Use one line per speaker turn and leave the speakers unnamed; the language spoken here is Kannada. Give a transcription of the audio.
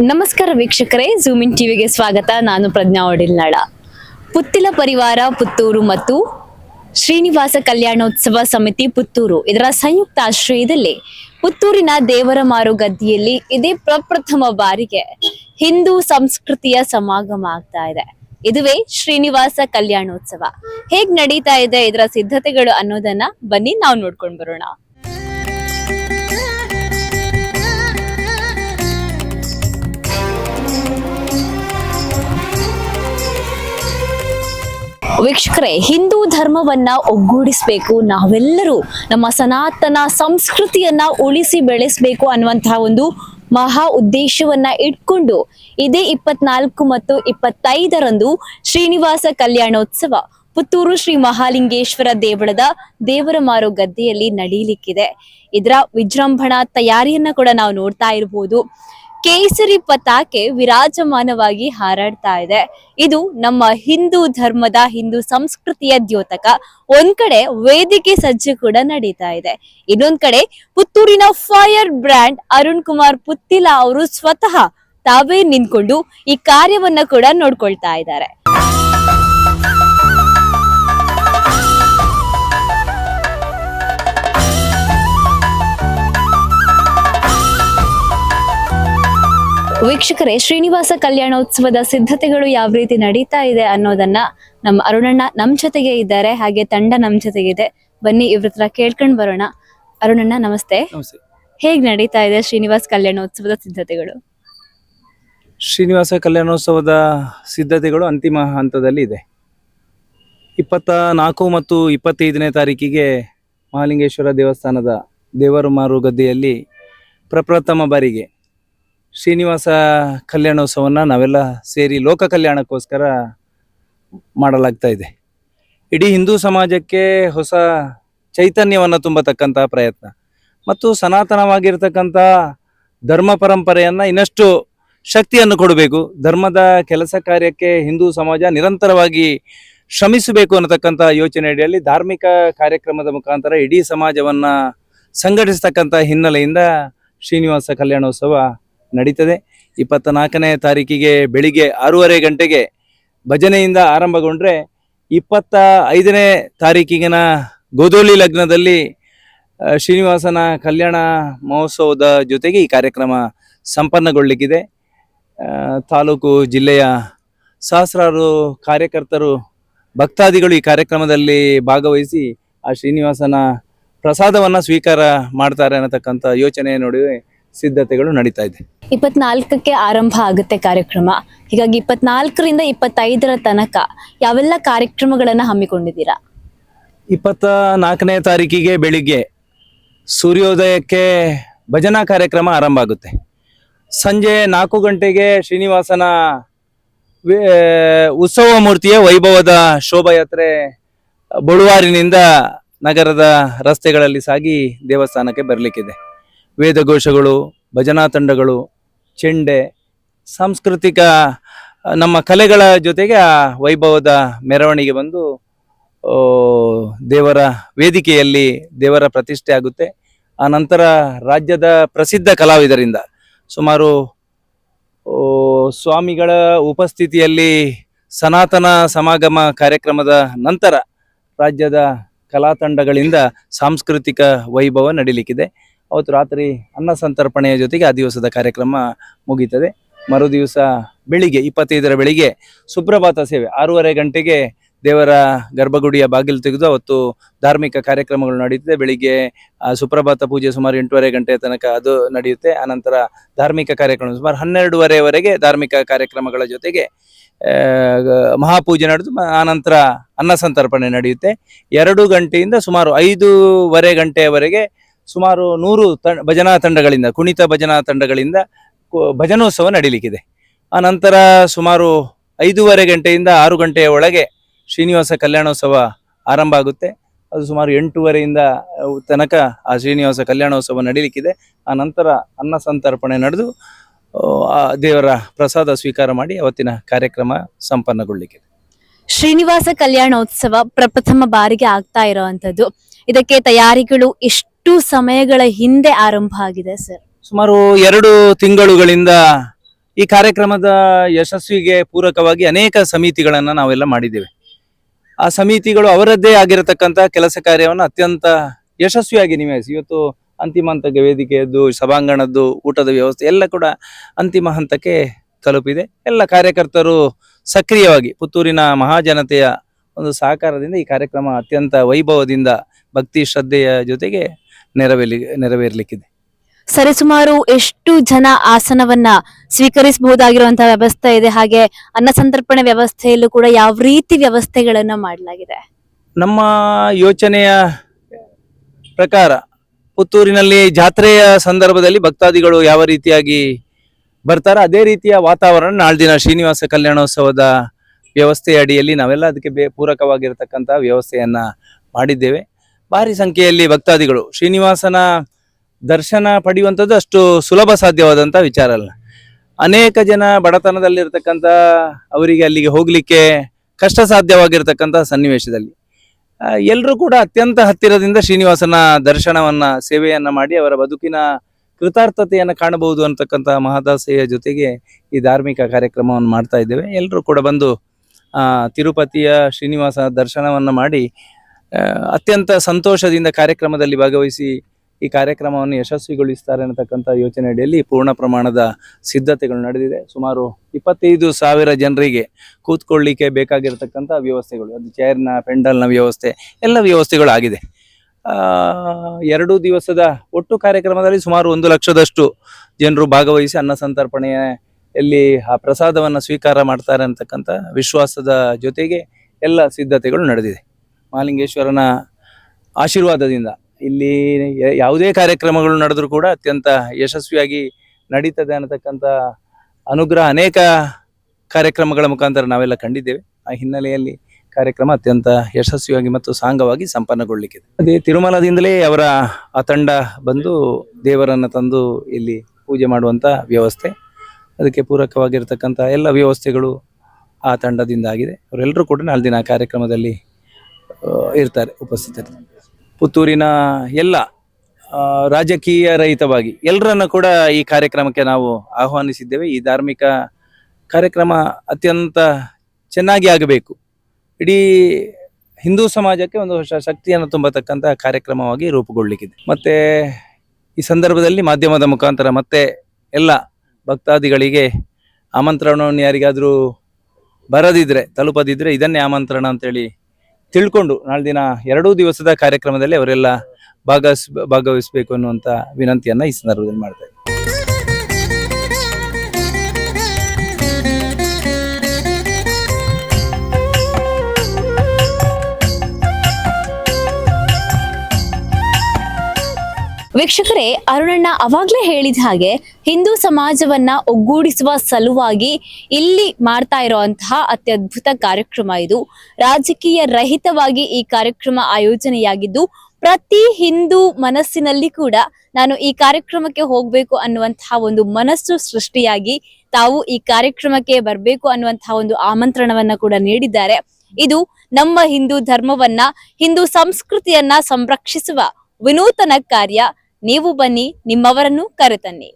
ನಮಸ್ಕಾರ ವೀಕ್ಷಕರೇ ಝೂಮಿನ್ ಟಿವಿಗೆ ಸ್ವಾಗತ. ನಾನು ಪ್ರಜ್ಞಾ ಒಡಿಲ್ನಾಳ. ಪುತ್ತಿಲ ಪರಿವಾರ, ಪುತ್ತೂರು ಮತ್ತು ಶ್ರೀನಿವಾಸ ಕಲ್ಯಾಣೋತ್ಸವ ಸಮಿತಿ ಪುತ್ತೂರು. ಇದರ ಸಂಯುಕ್ತ ಆಶ್ರಯದಲ್ಲಿ ಪುತ್ತೂರಿನ ದೇವರ ಮಾರು ಗದ್ದಿಯಲ್ಲಿ ಇದೇ ಪ್ರಪ್ರಥಮ ಬಾರಿಗೆ ಹಿಂದೂ ಸಂಸ್ಕೃತಿಯ ಸಮಾಗಮ ಆಗ್ತಾ ಇದೆ. ಇದುವೇ ಶ್ರೀನಿವಾಸ ಕಲ್ಯಾಣೋತ್ಸವ. ಹೇಗ್ ನಡೀತಾ ಇದೆ ಇದರ ಸಿದ್ಧತೆಗಳು ಅನ್ನೋದನ್ನ ಬನ್ನಿ ನಾವು ನೋಡ್ಕೊಂಡು ಬರೋಣ. ವೀಕ್ಷಕರೇ, ಹಿಂದೂ ಧರ್ಮವನ್ನ ಒಗ್ಗೂಡಿಸ್ಬೇಕು, ನಾವೆಲ್ಲರೂ ನಮ್ಮ ಸನಾತನ ಸಂಸ್ಕೃತಿಯನ್ನ ಉಳಿಸಿ ಬೆಳೆಸಬೇಕು ಅನ್ನುವಂತಹ ಒಂದು ಮಹಾ ಉದ್ದೇಶವನ್ನ ಇಟ್ಕೊಂಡು ಇದೇ ಇಪ್ಪತ್ನಾಲ್ಕು ಮತ್ತು ಇಪ್ಪತ್ತೈದರಂದು ಶ್ರೀನಿವಾಸ ಕಲ್ಯಾಣೋತ್ಸವ ಪುತ್ತೂರು ಶ್ರೀ ಮಹಾಲಿಂಗೇಶ್ವರ ದೇವಳದ ದೇವರ ಮಾರು ಗದ್ದೆಯಲ್ಲಿ ನಡೀಲಿಕ್ಕಿದೆ. ಇದರ ವಿಜೃಂಭಣಾ ತಯಾರಿಯನ್ನ ಕೂಡ ನಾವು ನೋಡ್ತಾ ಇರಬಹುದು ಕೇಸರಿ ಪತಾಕೆ ವಿರಾಜಮಾನವಾಗಿ ಹಾರಾಡ್ತಾ ಇದೆ. ಇದು ನಮ್ಮ ಹಿಂದೂ ಧರ್ಮದ, ಹಿಂದೂ ಸಂಸ್ಕೃತಿಯ ದ್ಯೋತಕ. ಒಂದ್ ಕಡೆ ವೇದಿಕೆ ಸಜ್ಜೆ ಕೂಡ ನಡೀತಾ ಇದೆ. ಇನ್ನೊಂದ್ ಕಡೆ ಪುತ್ತೂರಿನ ಫೈರ್ ಬ್ರ್ಯಾಂಡ್ ಅರುಣ್ ಕುಮಾರ್ ಪುತ್ತಿಲ ಅವರು ಸ್ವತಃ ತಾವೇ ನಿಂತ್ಕೊಂಡು ಈ ಕಾರ್ಯವನ್ನ ಕೂಡ ನೋಡ್ಕೊಳ್ತಾ ಇದ್ದಾರೆ. ವೀಕ್ಷಕರೇ ಶ್ರೀನಿವಾಸ ಕಲ್ಯಾಣೋತ್ಸವದ ಸಿದ್ಧತೆಗಳು ಯಾವ ರೀತಿ ನಡೀತಾ ಇದೆ ಅನ್ನೋದನ್ನ ನಮ್ಮ ಅರುಣಣ್ಣ ನಮ್ ಜೊತೆಗೆ ಇದ್ದಾರೆ ಹಾಗೆ ತಂಡ ನಮ್ ಜೊತೆಗಿದೆ ಬನ್ನಿ ಇವ್ರ ಹತ್ರ ಕೇಳ್ಕೊಂಡ್ ಬರೋಣ. ಅರುಣಣ್ಣ ನಮಸ್ತೆ. ಹೇಗ್ ನಡೀತಾ ಇದೆ ಶ್ರೀನಿವಾಸ ಕಲ್ಯಾಣೋತ್ಸವದ ಸಿದ್ಧತೆಗಳು?
ಶ್ರೀನಿವಾಸ ಕಲ್ಯಾಣೋತ್ಸವದ ಸಿದ್ಧತೆಗಳು ಅಂತಿಮ ಹಂತದಲ್ಲಿ ಇದೆ. ಇಪ್ಪತ್ತ ನಾಲ್ಕು ಮತ್ತು ಇಪ್ಪತ್ತೈದನೇ ತಾರೀಕಿಗೆ ಮಹಾಲಿಂಗೇಶ್ವರ ದೇವಸ್ಥಾನದ ದೇವರು ಮಾರು ಗದ್ದೆಯಲ್ಲಿ ಪ್ರಪ್ರಥಮ ಬಾರಿಗೆ ಶ್ರೀನಿವಾಸ ಕಲ್ಯಾಣೋತ್ಸವವನ್ನು ನಾವೆಲ್ಲ ಸೇರಿ ಲೋಕ ಕಲ್ಯಾಣಕ್ಕೋಸ್ಕರ ಮಾಡಲಾಗ್ತಾ ಇದೆ. ಇಡೀ ಹಿಂದೂ ಸಮಾಜಕ್ಕೆ ಹೊಸ ಚೈತನ್ಯವನ್ನು ತುಂಬತಕ್ಕಂಥ ಪ್ರಯತ್ನ. ಮತ್ತು ಸನಾತನವಾಗಿರ್ತಕ್ಕಂಥ ಧರ್ಮ ಪರಂಪರೆಯನ್ನು ಇನ್ನಷ್ಟು ಶಕ್ತಿಯನ್ನು ಕೊಡಬೇಕು. ಧರ್ಮದ ಕೆಲಸ ಕಾರ್ಯಕ್ಕೆ ಹಿಂದೂ ಸಮಾಜ ನಿರಂತರವಾಗಿ ಶ್ರಮಿಸಬೇಕು ಅನ್ನತಕ್ಕಂಥ ಯೋಚನೆ ಅಡಿಯಲ್ಲಿ ಧಾರ್ಮಿಕ ಕಾರ್ಯಕ್ರಮದ ಮುಖಾಂತರ ಇಡೀ ಸಮಾಜವನ್ನು ಸಂಘಟಿಸ್ತಕ್ಕಂಥ ಹಿನ್ನೆಲೆಯಿಂದ ಶ್ರೀನಿವಾಸ ಕಲ್ಯಾಣೋತ್ಸವ ನಡೀತದೆ. ಇಪ್ಪತ್ತ ನಾಲ್ಕನೇ ತಾರೀಕಿಗೆ ಬೆಳಿಗ್ಗೆ ಆರೂವರೆ ಗಂಟೆಗೆ ಭಜನೆಯಿಂದ ಆರಂಭಗೊಂಡ್ರೆ ಇಪ್ಪತ್ತ ಐದನೇ ತಾರೀಕಿಗಿನ ಗೋದೋಲಿ ಲಗ್ನದಲ್ಲಿ ಶ್ರೀನಿವಾಸನ ಕಲ್ಯಾಣ ಮಹೋತ್ಸವದ ಜೊತೆಗೆ ಈ ಕಾರ್ಯಕ್ರಮ ಸಂಪನ್ನಗೊಳ್ಳಿಕ್ಕಿದೆ. ತಾಲೂಕು ಜಿಲ್ಲೆಯ ಸಹಸ್ರಾರು ಕಾರ್ಯಕರ್ತರು, ಭಕ್ತಾದಿಗಳು ಈ ಕಾರ್ಯಕ್ರಮದಲ್ಲಿ ಭಾಗವಹಿಸಿ ಆ ಶ್ರೀನಿವಾಸನ ಪ್ರಸಾದವನ್ನು ಸ್ವೀಕಾರ ಮಾಡ್ತಾರೆ ಅನ್ನತಕ್ಕಂಥ ಯೋಚನೆ ನಡುವೆ ಸಿದ್ಧತೆಗಳು ನಡೀತಾ ಇದೆ.
ಇಪ್ಪತ್ನಾಲ್ಕಕ್ಕೆ ಆರಂಭ ಆಗುತ್ತೆ ಕಾರ್ಯಕ್ರಮ. ಹೀಗಾಗಿ ಇಪ್ಪತ್ನಾಲ್ಕರಿಂದ ಇಪ್ಪತ್ತೈದರ ತನಕ ಯಾವೆಲ್ಲ ಕಾರ್ಯಕ್ರಮಗಳನ್ನು ಹಮ್ಮಿಕೊಂಡಿದ್ದೀರಾ?
ಇಪ್ಪತ್ತ ನಾಲ್ಕನೇ ತಾರೀಕಿಗೆ ಬೆಳಿಗ್ಗೆ ಸೂರ್ಯೋದಯಕ್ಕೆ ಭಜನಾ ಕಾರ್ಯಕ್ರಮ ಆರಂಭ ಆಗುತ್ತೆ. ಸಂಜೆ ನಾಲ್ಕು ಗಂಟೆಗೆ ಶ್ರೀನಿವಾಸನ ಉತ್ಸವ ಮೂರ್ತಿಯ ವೈಭವದ ಶೋಭಾಯಾತ್ರೆ ಬಳುವಾರಿನಿಂದ ನಗರದ ರಸ್ತೆಗಳಲ್ಲಿ ಸಾಗಿ ದೇವಸ್ಥಾನಕ್ಕೆ ಬರಲಿಕ್ಕಿದೆ. ವೇದಘೋಷಗಳು, ಭಜನಾ ತಂಡಗಳು ಚೆಂಡೆ, ಸಾಂಸ್ಕೃತಿಕ ನಮ್ಮ ಕಲೆಗಳ ಜೊತೆಗೆ ಆ ವೈಭವದ ಮೆರವಣಿಗೆ ಬಂದು ದೇವರ ವೇದಿಕೆಯಲ್ಲಿ ದೇವರ ಪ್ರತಿಷ್ಠೆ ಆಗುತ್ತೆ. ಆ ನಂತರ ರಾಜ್ಯದ ಪ್ರಸಿದ್ಧ ಕಲಾವಿದರಿಂದ ಸುಮಾರು ಸ್ವಾಮಿಗಳ ಉಪಸ್ಥಿತಿಯಲ್ಲಿ ಸನಾತನ ಸಮಾಗಮ ಕಾರ್ಯಕ್ರಮದ ನಂತರ ರಾಜ್ಯದ ಕಲಾ ತಂಡಗಳಿಂದ ಸಾಂಸ್ಕೃತಿಕ ವೈಭವ ನಡೀಲಿಕ್ಕಿದೆ. ಅವತ್ತು ರಾತ್ರಿ ಅನ್ನ ಸಂತರ್ಪಣೆಯ ಜೊತೆಗೆ ಆ ದಿವಸದ ಕಾರ್ಯಕ್ರಮ ಮುಗೀತದೆ. ಮರು ದಿವಸ ಬೆಳಿಗ್ಗೆ, ಇಪ್ಪತ್ತೈದರ ಬೆಳಿಗ್ಗೆ ಸುಪ್ರಭಾತ ಸೇವೆ. ಆರೂವರೆ ಗಂಟೆಗೆ ದೇವರ ಗರ್ಭಗುಡಿಯ ಬಾಗಿಲು ತೆಗೆದು ಅವತ್ತು ಧಾರ್ಮಿಕ ಕಾರ್ಯಕ್ರಮಗಳು ನಡೆಯುತ್ತೆ ಬೆಳಿಗ್ಗೆ ಸುಪ್ರಭಾತ ಪೂಜೆ ಸುಮಾರು ಎಂಟೂವರೆ ಗಂಟೆಯ ತನಕ ಅದು ನಡೆಯುತ್ತೆ. ಆನಂತರ ಧಾರ್ಮಿಕ ಕಾರ್ಯಕ್ರಮ ಸುಮಾರು ಹನ್ನೆರಡೂವರೆವರೆಗೆ ಧಾರ್ಮಿಕ ಕಾರ್ಯಕ್ರಮಗಳ ಜೊತೆಗೆ ಮಹಾಪೂಜೆ ನಡೆದು ಆನಂತರ ಅನ್ನ ಸಂತರ್ಪಣೆ ನಡೆಯುತ್ತೆ. ಎರಡು ಗಂಟೆಯಿಂದ ಸುಮಾರು ಐದೂವರೆ ಗಂಟೆಯವರೆಗೆ ಸುಮಾರು ನೂರು ತ, ಭಜನಾ ತಂಡಗಳಿಂದ, ಕುಣಿತ ಭಜನಾ ತಂಡಗಳಿಂದ ಭಜನೋತ್ಸವ ನಡೀಲಿಕ್ಕಿದೆ. ಆ ನಂತರ ಸುಮಾರು ಐದೂವರೆ ಗಂಟೆಯಿಂದ ಆರು ಗಂಟೆಯ ಒಳಗೆ ಶ್ರೀನಿವಾಸ ಕಲ್ಯಾಣೋತ್ಸವ ಆರಂಭ ಆಗುತ್ತೆ. ಅದು ಸುಮಾರು ಎಂಟೂವರೆಯಿಂದ ತನಕ ಆ ಶ್ರೀನಿವಾಸ ಕಲ್ಯಾಣೋತ್ಸವ ನಡೀಲಿಕ್ಕಿದೆ. ಆ ನಂತರ ಅನ್ನ ಸಂತರ್ಪಣೆ ನಡೆದು, ಆ ದೇವರ ಪ್ರಸಾದ ಸ್ವೀಕಾರ ಮಾಡಿ ಅವತ್ತಿನ ಕಾರ್ಯಕ್ರಮ ಸಂಪನ್ನಗೊಳ್ಳಿಕ್ಕಿದೆ.
ಶ್ರೀನಿವಾಸ ಕಲ್ಯಾಣೋತ್ಸವ ಪ್ರಪ್ರಥಮ ಬಾರಿಗೆ ಆಗ್ತಾ ಇರೋವಂಥದ್ದು. ಇದಕ್ಕೆ ತಯಾರಿಗಳು ಎಷ್ಟು ಸಮಯಗಳ ಹಿಂದೆ ಆರಂಭ ಆಗಿದೆ, ಸರ್?
ಸುಮಾರು ಎರಡು ತಿಂಗಳುಗಳಿಂದ ಈ ಕಾರ್ಯಕ್ರಮದ ಯಶಸ್ವಿಗೆ ಪೂರಕವಾಗಿ ಅನೇಕ ಸಮಿತಿಗಳನ್ನು ನಾವೆಲ್ಲ ಮಾಡಿದ್ದೇವೆ. ಆ ಸಮಿತಿಗಳು ಅವರದ್ದೇ ಆಗಿರತಕ್ಕಂಥ ಕೆಲಸ ಕಾರ್ಯವನ್ನು ಅತ್ಯಂತ ಯಶಸ್ವಿಯಾಗಿ ನಿಭಾಯಿಸಿ. ಇವತ್ತು ಅಂತಿಮ ಹಂತಕ್ಕೆ ವೇದಿಕೆಯದ್ದು, ಸಭಾಂಗಣದ್ದು, ಊಟದ ವ್ಯವಸ್ಥೆ ಎಲ್ಲ ಕೂಡ ಅಂತಿಮ ಹಂತಕ್ಕೆ ತಲುಪಿದೆ. ಎಲ್ಲ ಕಾರ್ಯಕರ್ತರು ಸಕ್ರಿಯವಾಗಿ ಪುತ್ತೂರಿನ ಮಹಾಜನತೆಯ ಒಂದು ಸಹಕಾರದಿಂದ ಈ ಕಾರ್ಯಕ್ರಮ ಅತ್ಯಂತ ವೈಭವದಿಂದ, ಭಕ್ತಿ, ಶ್ರದ್ಧೆಯ ಜೊತೆಗೆ ನೆರವೇರಿ ನೆರವೇರ್ಲಿಕ್ಕಿದೆ.
ಸರಿಸುಮಾರು ಎಷ್ಟು ಜನ ಆಸನವನ್ನ ಸ್ವೀಕರಿಸಬಹುದಾಗಿರುವಂತಹ ವ್ಯವಸ್ಥೆ ಇದೆ? ಹಾಗೆ ಅನ್ನ ಸಂತರ್ಪಣೆ ವ್ಯವಸ್ಥೆಯಲ್ಲೂ ಕೂಡ ಯಾವ ರೀತಿ ವ್ಯವಸ್ಥೆಗಳನ್ನ ಮಾಡಲಾಗಿದೆ?
ನಮ್ಮ ಯೋಚನೆಯ ಪ್ರಕಾರ ಪುತ್ತೂರಿನಲ್ಲಿ ಜಾತ್ರೆಯ ಸಂದರ್ಭದಲ್ಲಿ ಭಕ್ತಾದಿಗಳು ಯಾವ ರೀತಿಯಾಗಿ ಬರ್ತಾರೋ ಅದೇ ರೀತಿಯ ವಾತಾವರಣ ನಾಳ್ದಿನ ಶ್ರೀನಿವಾಸ ಕಲ್ಯಾಣೋತ್ಸವದ ವ್ಯವಸ್ಥೆಯ ಅಡಿಯಲ್ಲಿ ನಾವೆಲ್ಲ ಅದಕ್ಕೆ ಬೇ ಪೂರಕವಾಗಿರತಕ್ಕಂಥ ವ್ಯವಸ್ಥೆಯನ್ನ ಮಾಡಿದ್ದೇವೆ. ಭಾರಿ ಸಂಖ್ಯೆಯಲ್ಲಿ ಭಕ್ತಾದಿಗಳು ಶ್ರೀನಿವಾಸನ ದರ್ಶನ ಪಡೆಯುವಂಥದ್ದು ಅಷ್ಟು ಸುಲಭ ಸಾಧ್ಯವಾದಂಥ ವಿಚಾರ ಅಲ್ಲ. ಅನೇಕ ಜನ ಬಡತನದಲ್ಲಿರ್ತಕ್ಕಂಥ ಅವರಿಗೆ ಅಲ್ಲಿಗೆ ಹೋಗ್ಲಿಕ್ಕೆ ಕಷ್ಟ ಸಾಧ್ಯವಾಗಿರ್ತಕ್ಕಂಥ ಸನ್ನಿವೇಶದಲ್ಲಿ ಎಲ್ಲರೂ ಕೂಡ ಅತ್ಯಂತ ಹತ್ತಿರದಿಂದ ಶ್ರೀನಿವಾಸನ ದರ್ಶನವನ್ನ, ಸೇವೆಯನ್ನ ಮಾಡಿ ಅವರ ಬದುಕಿನ ಕೃತಾರ್ಥತೆಯನ್ನು ಕಾಣಬಹುದು ಅಂತಕ್ಕಂಥ ಮಹಾದಾಸೆಯ ಜೊತೆಗೆ ಈ ಧಾರ್ಮಿಕ ಕಾರ್ಯಕ್ರಮವನ್ನು ಮಾಡ್ತಾ ಇದ್ದೇವೆ. ಎಲ್ಲರೂ ಕೂಡ ಬಂದು ತಿರುಪತಿಯ ಶ್ರೀನಿವಾಸ ದರ್ಶನವನ್ನು ಮಾಡಿ ಅತ್ಯಂತ ಸಂತೋಷದಿಂದ ಕಾರ್ಯಕ್ರಮದಲ್ಲಿ ಭಾಗವಹಿಸಿ ಈ ಕಾರ್ಯಕ್ರಮವನ್ನು ಯಶಸ್ವಿಗೊಳಿಸ್ತಾರೆ ಅನ್ನತಕ್ಕಂಥ ಯೋಚನೆ ಅಡಿಯಲ್ಲಿ ಪೂರ್ಣ ಪ್ರಮಾಣದ ಸಿದ್ಧತೆಗಳು ನಡೆದಿದೆ. ಸುಮಾರು ಇಪ್ಪತ್ತೈದು ಸಾವಿರ ಜನರಿಗೆ ಕೂತ್ಕೊಳ್ಳಿಕ್ಕೆ ಬೇಕಾಗಿರತಕ್ಕಂಥ ವ್ಯವಸ್ಥೆಗಳು, ಅದು ಚೇರ್ನ, ಪೆಂಡಲ್ನ ವ್ಯವಸ್ಥೆ, ಎಲ್ಲ ವ್ಯವಸ್ಥೆಗಳು ಆಗಿದೆ ಎರಡು ದಿವಸದ ಒಟ್ಟು ಕಾರ್ಯಕ್ರಮದಲ್ಲಿ ಸುಮಾರು ಒಂದು ಲಕ್ಷದಷ್ಟು ಜನರು ಭಾಗವಹಿಸಿ ಅನ್ನ ಸಂತರ್ಪಣೆಯಲ್ಲಿ ಆ ಪ್ರಸಾದವನ್ನು ಸ್ವೀಕಾರ ಮಾಡ್ತಾರೆ ಅಂತಕ್ಕಂಥ ವಿಶ್ವಾಸದ ಜೊತೆಗೆ ಎಲ್ಲ ಸಿದ್ಧತೆಗಳು ನಡೆದಿದೆ. ಮಹಾಲಿಂಗೇಶ್ವರನ ಆಶೀರ್ವಾದದಿಂದ. ಇಲ್ಲಿ ಯಾವುದೇ ಕಾರ್ಯಕ್ರಮಗಳು ನಡೆದರೂ ಕೂಡ ಅತ್ಯಂತ ಯಶಸ್ವಿಯಾಗಿ ನಡೀತದೆ ಅನ್ನತಕ್ಕಂಥ ಅನುಗ್ರಹ ಅನೇಕ ಕಾರ್ಯಕ್ರಮಗಳ ಮುಖಾಂತರ ನಾವೆಲ್ಲ ಕಂಡಿದ್ದೇವೆ. ಆ ಹಿನ್ನೆಲೆಯಲ್ಲಿ ಕಾರ್ಯಕ್ರಮ ಅತ್ಯಂತ ಯಶಸ್ವಿಯಾಗಿ ಮತ್ತು ಸಾಂಗವಾಗಿ ಸಂಪನ್ನಗೊಳ್ಳಿಕ್ಕಿದೆ. ಅದೇ ತಿರುಮಲದಿಂದಲೇ ಅವರ ಆ ತಂಡ ಬಂದು ದೇವರನ್ನು ತಂದು ಇಲ್ಲಿ ಪೂಜೆ ಮಾಡುವಂಥ ವ್ಯವಸ್ಥೆ, ಅದಕ್ಕೆ ಪೂರಕವಾಗಿರ್ತಕ್ಕಂಥ ಎಲ್ಲ ವ್ಯವಸ್ಥೆಗಳು ಆ ತಂಡದಿಂದ ಆಗಿದೆ ಅವರೆಲ್ಲರೂ ಕೂಡ ದಿನ ಕಾರ್ಯಕ್ರಮದಲ್ಲಿ ಇರ್ತಾರೆ ಉಪಸ್ಥಿತರು ಪುತ್ತೂರಿನ ಎಲ್ಲ ರಾಜಕೀಯ ರಹಿತವಾಗಿ ಎಲ್ಲರನ್ನ ಕೂಡ ಈ ಕಾರ್ಯಕ್ರಮಕ್ಕೆ ನಾವು ಆಹ್ವಾನಿಸಿದ್ದೇವೆ. ಈ ಧಾರ್ಮಿಕ ಕಾರ್ಯಕ್ರಮ ಅತ್ಯಂತ ಚೆನ್ನಾಗಿ ಆಗಬೇಕು. ಇಡೀ ಹಿಂದೂ ಸಮಾಜಕ್ಕೆ ಒಂದು ಹೊಸ ಶಕ್ತಿಯನ್ನು ತುಂಬತಕ್ಕಂಥ ಕಾರ್ಯಕ್ರಮವಾಗಿ ರೂಪುಗೊಳ್ಳಿಕ್ಕಿದೆ. ಮತ್ತೆ ಈ ಸಂದರ್ಭದಲ್ಲಿ ಮಾಧ್ಯಮದ ಮುಖಾಂತರ ಮತ್ತೆ ಎಲ್ಲ ಭಕ್ತಾದಿಗಳಿಗೆ ಆಮಂತ್ರಣವನ್ನು ಯಾರಿಗಾದರೂ ಬರದಿದ್ರೆ, ತಲುಪದಿದ್ರೆ ಇದನ್ನೇ ಆಮಂತ್ರಣ ಅಂತೇಳಿ ತಿಳ್ಕೊಂಡು ನಾಳೆ ದಿನ ಎರಡೂ ದಿವಸದ ಕಾರ್ಯಕ್ರಮದಲ್ಲಿ ಅವರೆಲ್ಲ ಭಾಗವಹಿಸ್ ಭಾಗವಹಿಸಬೇಕು ಅನ್ನುವಂಥ ವಿನಂತಿಯನ್ನ ಈ ಸಂದರ್ಭದಲ್ಲಿ ಮಾಡ್ತಾ
ವೀಕ್ಷಕರೇ ಅರುಣಣ್ಣ ಅವಾಗ್ಲೇ ಹೇಳಿದ ಹಾಗೆ ಹಿಂದೂ ಸಮಾಜವನ್ನ ಒಗ್ಗೂಡಿಸುವ ಸಲುವಾಗಿ ಇಲ್ಲಿ ಮಾಡ್ತಾ ಇರುವಂತಹ ಅತ್ಯದ್ಭುತ ಕಾರ್ಯಕ್ರಮ ಇದು. ರಾಜಕೀಯ ರಹಿತವಾಗಿ ಈ ಕಾರ್ಯಕ್ರಮ ಆಯೋಜನೆಯಾಗಿದ್ದು, ಪ್ರತಿ ಹಿಂದೂ ಮನಸ್ಸಿನಲ್ಲಿ ಕೂಡ ನಾನು ಈ ಕಾರ್ಯಕ್ರಮಕ್ಕೆ ಹೋಗ್ಬೇಕು ಅನ್ನುವಂತಹ ಒಂದು ಮನಸ್ಸು ಸೃಷ್ಟಿಯಾಗಿ ತಾವು ಈ ಕಾರ್ಯಕ್ರಮಕ್ಕೆ ಬರಬೇಕು ಅನ್ನುವಂತಹ ಒಂದು ಆಮಂತ್ರಣವನ್ನ ಕೂಡ ನೀಡಿದ್ದಾರೆ. ಇದು ನಮ್ಮ ಹಿಂದೂ ಧರ್ಮವನ್ನ, ಹಿಂದೂ ಸಂಸ್ಕೃತಿಯನ್ನ ಸಂರಕ್ಷಿಸುವ ವಿನೂತನ ಕಾರ್ಯ. ನೀವು ಬನ್ನಿ ನಿಮ್ಮವರನ್ನು ಕರೆತನ್ನಿ.